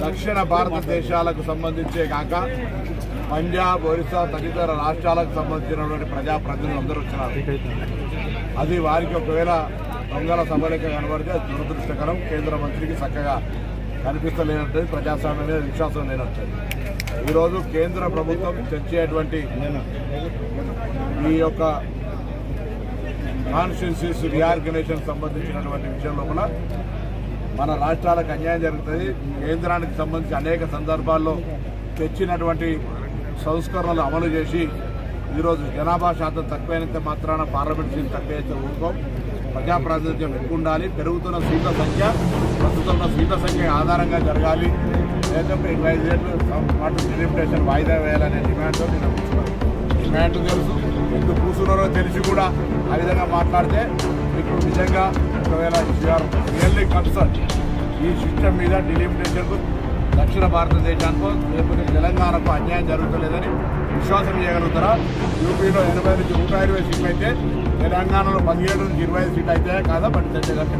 దక్షిణ భారతదేశాలకు సంబంధించే కాక పంజాబ్ ఒరిస్సా తదితర రాష్ట్రాలకు సంబంధించినటువంటి ప్రజాప్రతినిధులు అందరూ వచ్చినారు. అది వారికి ఒకవేళ దొంగల సభలక కనబడితే దురదృష్టకరం. కేంద్ర మంత్రికి చక్కగా కనిపిస్తలేనట్టు ప్రజాస్వామ్యం మీద విశ్వాసం లేనట్టు. ఈరోజు కేంద్ర ప్రభుత్వం తెచ్చేటువంటి ఈ యొక్క కాన్స్టిట్యూన్సీస్ రీఆర్గనైజేషన్ సంబంధించినటువంటి విషయం లోపల మన రాష్ట్రాలకు అన్యాయం జరుగుతుంది. కేంద్రానికి సంబంధించి అనేక సందర్భాల్లో తెచ్చినటువంటి సంస్కరణలు అమలు చేసి ఈరోజు జనాభా శాతం తక్కువైనంత మాత్రాన పార్లమెంట్ సీట్లు తక్కువైతే ఊరుకోం. ప్రజాప్రాతినిధ్యం ఎక్కువ ఉండాలి. పెరుగుతున్న సీట్ల సంఖ్య ప్రస్తుతం ఉన్న సీట్ల సంఖ్య ఆధారంగా జరగాలి. లేకపోతే ఇరవై ఐదేళ్ళు పాటు డెలిమిటేషన్ వాయిదా వేయాలనే డిమాండ్తో నేను డిమాండ్ తెలుసు. ఎందుకు కూర్చున్నారో తెలిసి కూడా ఆ విధంగా మాట్లాడితే మీకు నిజంగా ఒకవేళ యూఆర్ ఓన్లీ కన్సర్న్. ఈ సిస్టమ్ మీద డిలిమిటేషన్కు దక్షిణ భారతదేశానికో లేకపోతే తెలంగాణకు అన్యాయం జరుగుతలేదని విశ్వాసం చేయగలుగుతారా? యూపీలో ఎనభై నుంచి నూట ఇరవై సీట్లు అయితే తెలంగాణలో పదిహేడు నుంచి ఇరవై ఐదు సీట్లు అయితే కాదా బట్టి చర్చ గారికి